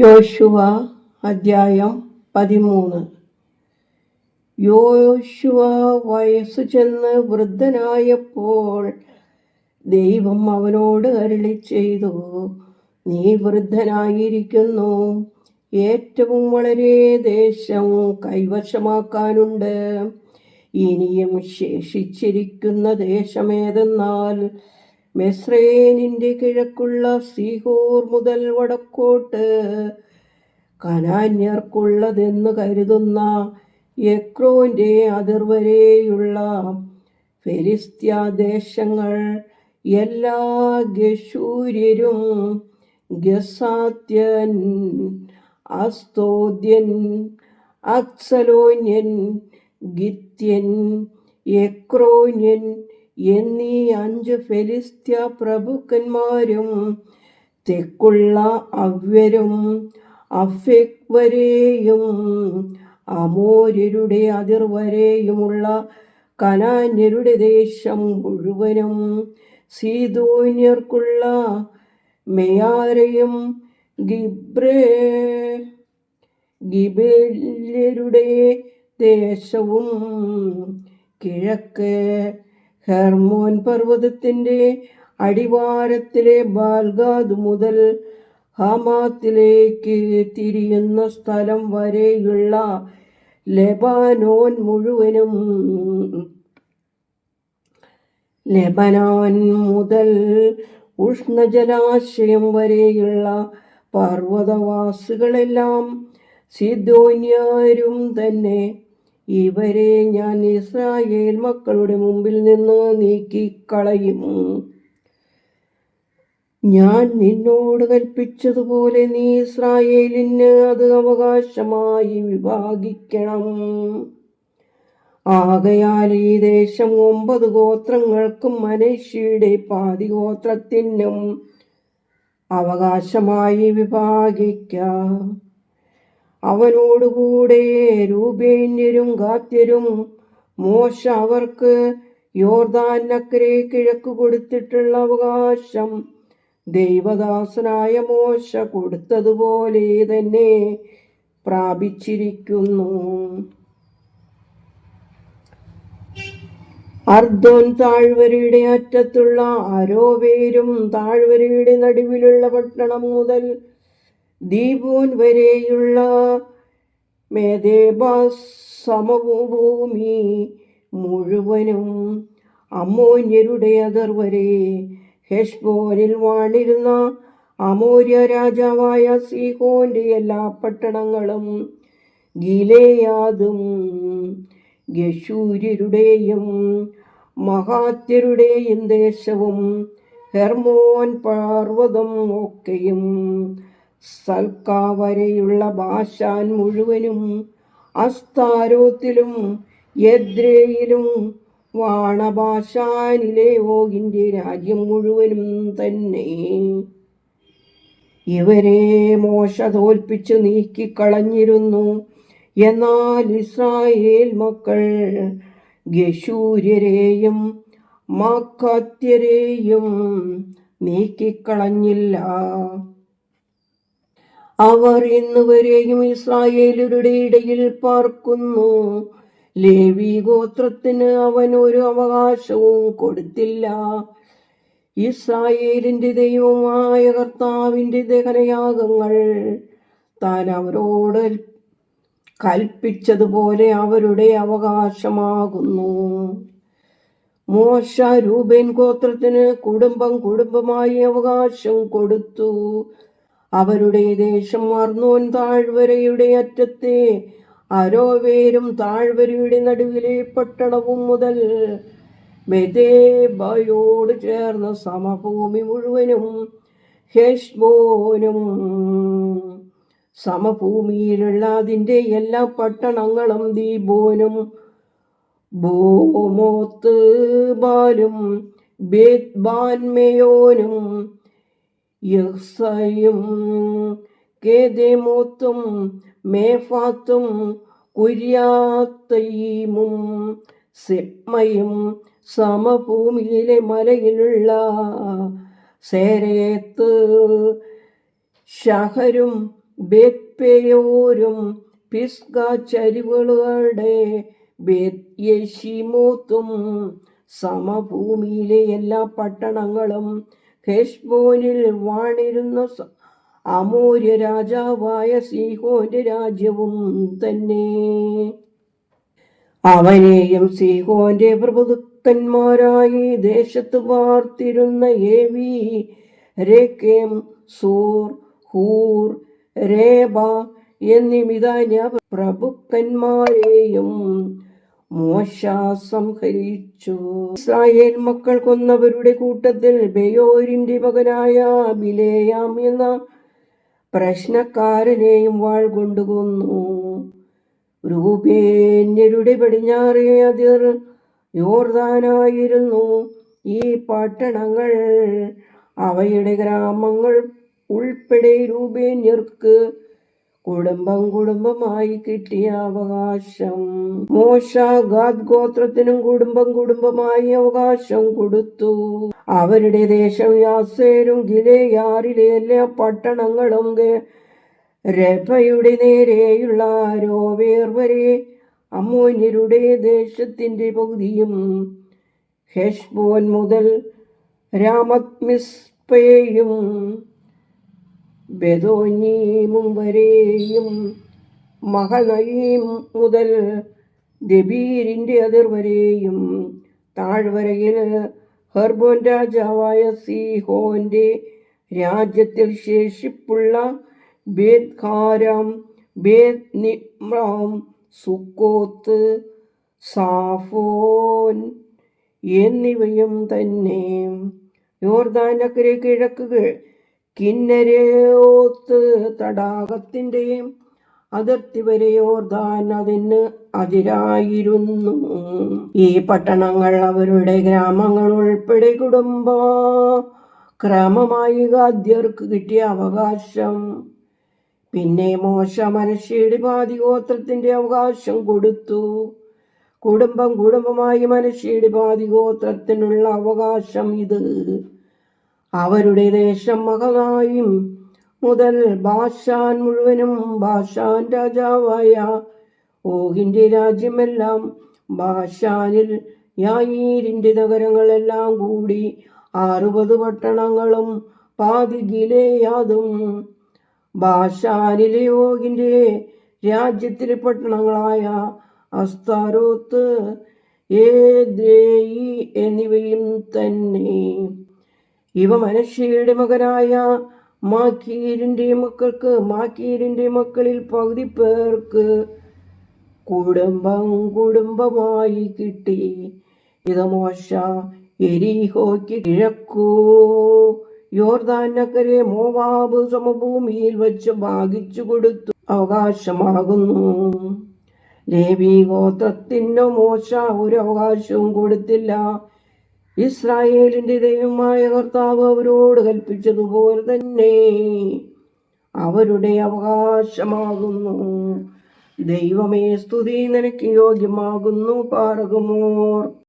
യോശുവ അദ്ധ്യായം പതിമൂന്ന്. യോശുവ വയസ്സു ചെന്ന് വൃദ്ധനായപ്പോൾ ദൈവം അവനോട് അരുളി ചെയ്തു നീ വൃദ്ധനായിരിക്കുന്നു. ഏറ്റവും വളരെ ദേശം കൈവശമാക്കാനുണ്ട്. ഇനിയും ശേഷിച്ചിരിക്കുന്ന ദേശമേതെന്നാൽ മെസ്രേനിന്റെ കിഴക്കുള്ള സീഹോർ മുതൽ വടക്കോട്ട്. കനാന്യർക്കുള്ളതെന്ന് കരുതുന്ന യക്രോന്റെ അതിർവരെയുള്ള ഫെലിസ്ത്യാദേശങ്ങൾ എല്ലാ ഗശൂര്യരും ഗസാത്യൻ അസ്തോദ്യൻ അക്സലോന്യൻ ഗിത്യൻ യക്രോന്യൻ എന്നീ അഞ്ച് ഫെലിസ്ത്യ പ്രഭുക്കന്മാരും തെക്കുള്ള അവ്യരും അഫെക് വരെയും അമോര്യരുടെ അതിർ വരെയുമുള്ള കനാന്യരുടെ ദേശം മുഴുവനും സീതോന്യർക്കുള്ള മെയാരയും ഗിബ്രേ ഗിബേല്യരുടെ ദേശവും കിഴക്ക് ഹെർമോൻ പർവതത്തിന്റെ അടിവാരത്തിലെ ബാൽഗാദ് മുതൽ ഹമാത്തിലേക്ക് തിരിയുന്ന സ്ഥലം വരെയുള്ള ലെബാനോൻ മുഴുവനും ലെബനാൻ മുതൽ ഉഷ്ണജലാശയം വരെയുള്ള പർവതവാസികളെല്ലാം സിദോന്യരും തന്നെ ഇവരെ ഞാൻ ഇസ്രായേൽ മക്കളുടെ മുമ്പിൽ നിന്ന് നീക്കിക്കളയും. ഞാൻ നിന്നോട് കൽപ്പിച്ചതുപോലെ നീ ഇസ്രായേലിന് അത് അവകാശമായി വിഭാഗിക്കണം. ആകയാൽ ഈ ദേശം ഒമ്പത് ഗോത്രങ്ങൾക്കും മനുഷ്യയുടെ പാതി ഗോത്രത്തിനും അവകാശമായി വിഭാഗിക്കാം. അവനോടുകൂടെ രൂപേന്യരും ഗാത്യരും മോശ അവർക്ക് യോർദാൻ അക്കരെ കിഴക്ക് കൊടുത്തിട്ടുള്ള അവകാശം. ദൈവദാസനായ മോശ കൊടുത്തതുപോലെ തന്നെ പ്രാപിച്ചിരിക്കുന്നു. അർദ്ധോൻ താഴ്വരയുടെ അറ്റത്തുള്ള അരോവേരും താഴ്വരയുടെ നടുവിലുള്ള പട്ടണം മുതൽ ദീപോൻ വരെയുള്ള മേദേബ ഭൂമി മുഴുവനും അമോന്യരുടെ അതിർ വരെ. ഹെഷ്ബോനിൽ വാണിരുന്ന അമോര്യ രാജാവായ സീഹോന്റെ എല്ലാ പട്ടണങ്ങളും ഗിലേയാദും ഗശൂര്യരുടെയും മഹാത്യരുടെയും ദേശവും ഹെർമോൻ പർവതം ഒക്കെയും സൽക്ക വരെയുള്ള ഭാഷാൻ മുഴുവനും അസ്താരോത്തിലും യദ്രേയിലും വാണഭാഷാനിലെ ഓകിന്റെ രാജ്യം മുഴുവനും തന്നെ. ഇവരെ മോശ തോൽപ്പിച്ചു നീക്കിക്കളഞ്ഞിരുന്നു. എന്നാൽ ഇസ്രായേൽ മക്കൾ ഗശൂര്യരെയും മാക്കാത്യരെയും നീക്കിക്കളഞ്ഞില്ല. അവർ ഇന്നുവരെയും ഇസ്രായേലരുടെ ഇടയിൽ പാർക്കുന്നു. ലേവി ഗോത്രത്തിന് അവൻ ഒരു അവകാശവും കൊടുത്തില്ല. ഇസ്രായേലിന്റെ ദൈവമായ കർത്താവിന്റെ ദഹനയാഗങ്ങൾ താൻ അവരോട് കൽപ്പിച്ചതുപോലെ അവരുടെ അവകാശമാകുന്നു. മോശ രൂപേൻ ഗോത്രത്തിന് കുടുംബം കുടുംബമായി അവകാശം കൊടുത്തു. അവരുടെ ദേശം അർന്നോൻ താഴ്വരയുടെ അറ്റത്തെ. അരോവേരും താഴ്വരയുടെ നടുവിലെ പട്ടണവും മുതൽ മെതേബയോട് ചേർന്ന സമഭൂമി മുഴുവനും ഹെഷ്ബോനും സമഭൂമിയിലുള്ള അതിന്റെ എല്ലാ പട്ടണങ്ങളും ദീപോനും ബോമോത്ത് ബാലും ബേത്ബാൻമേയോനും യഹ്സയും കേദേമോത്തും മേഫാത്തും കുര്യാത്തയീമും സെപ്മയും സമഭൂമിയിലെ മലയിലുള്ള സേരേത്ത് ഷഹരും ബേത്പേയോരും പിസ്ക ചരിവുകളുടെ ബേത്യശിമൂത്തും സമഭൂമിയിലെ എല്ലാ പട്ടണങ്ങളും ഹെഷ്ബോനിൽ വാണിരുന്ന അമൂര്യ രാജാവായ സീഹോന്റെ രാജ്യവും തന്നെ. അവനെയും സീഹോന്റെ പ്രഭുക്കന്മാരായി ദേശത്ത് വാർത്തിരുന്ന ഏവി രേക്കേം സൂർ ഹൂർ രേബ എന്നീ മിതാന്യ പ്രഭുക്കന്മാരെയും മോശ സംഹരിച്ചു ഇസ്രായേൽ മക്കൾ കൊന്നവരുടെ കൂട്ടത്തിൽ ബെയോരിന്റെ മകനായ ബിലേയാം എന്ന പ്രശ്നക്കാരനെയും വാൾ കൊണ്ടു കൊന്നു രൂപേന്യരുടെ പടിഞ്ഞാറേ അതിർ യോർദാനായിരുന്നു. ഈ പട്ടണങ്ങൾ അവയുടെ ഗ്രാമങ്ങൾ ഉൾപ്പെടെ രൂപേന്യർക്ക് കുടുംബം കുടുംബമായി കിട്ടിയ അവകാശം. മോശ ഗാദ് ഗോത്രത്തിനും കുടുംബം കുടുംബമായി അവകാശം കൊടുത്തു. അവരുടെ ദേശം യാസേരും ഗിലേയാറിലെ എല്ലാ പട്ടണങ്ങളും രഭയുടെ നേരെയുള്ള രോവേർ വരെ അമോന്യരുടെ ദേശത്തിന്റെ പകുതിയും ഹെഷ്ബോൻ മുതൽ രാമത് ബെദോനീമും വരെയും മഹനയീം മുതൽ ദബീരിന്റെ അതിർ വരെയും താഴ്വരയിൽ ഹെർബോൻ രാജാവായ സീഹോന്റെ രാജ്യത്തിൽ ശേഷിപ്പുള്ള ബേദ്ഖാരം ബേദ് നിമ്രാം സുക്കോത്ത് സാഫോൻ എന്നിവയും തന്നെ. യോർദാനക്കരെ കിഴക്ക് കി- കിന്നരോത്ത് തടാകത്തിന്റെയും അതിർത്തി വരെ യോർദാൻ അതിന് അതിരായിരുന്നു. ഈ പട്ടണങ്ങൾ അവരുടെ ഗ്രാമങ്ങൾ ഉൾപ്പെടെ കുടുംബ ക്രമമായി ഗാദ്യർക്ക് കിട്ടിയ അവകാശം. പിന്നെ മോശ മനുഷ്യയുടെ പാതി ഗോത്രത്തിന്റെ അവകാശം കൊടുത്തു. കുടുംബം കുടുംബമായി മനുഷ്യയുടെ പാതി ഗോത്രത്തിനുള്ള അവകാശം ഇത്. അവരുടെ ദേശം മകളായും മുതൽ ഭാഷാൻ മുഴുവനും ഭാഷാൻ രാജാവായ ഓഹിന്റെ രാജ്യമെല്ലാം ഭാഷാനിൽ യായീരിന്റെ നഗരങ്ങളെല്ലാം കൂടി അറുപത് പട്ടണങ്ങളും പാതികിലേയാതും ഭാഷാനിലെ ഓഹിന്റെ രാജ്യത്തിലെ പട്ടണങ്ങളായ അസ്താരോത്ത് ഏദ്രേയി എന്നിവയും തന്നെ. ഇവ മനുഷ്യയുടെ മകനായ മാക്കീരിന്റെ മക്കൾക്ക് മാക്കീരിന്റെ മക്കളിൽ പകുതി പേർക്ക് കുടുംബം കുടുംബമായി കിട്ടി. ഇത് മോശ എരിഹോയ്ക്ക് കിഴക്കൂ. യോർദാനക്കരെ മോവാബ് സമഭൂമിയിൽ വച്ച് ഭാഗിച്ചു കൊടുത്തു. അവകാശമാകുന്നു. ലേവി ഗോത്രത്തിനോ മോശ ഒരു അവകാശവും കൊടുത്തില്ല. ഇസ്രായേലിന്റെ ദൈവമായ കർത്താവ് അവരോട് കൽപ്പിച്ചതുപോലെ തന്നെ അവരുടെ അവകാശമാകുന്നു. ദൈവമേ സ്തുതി. നിനക്ക് യോഗ്യമാകുന്നു പാറകുമോർ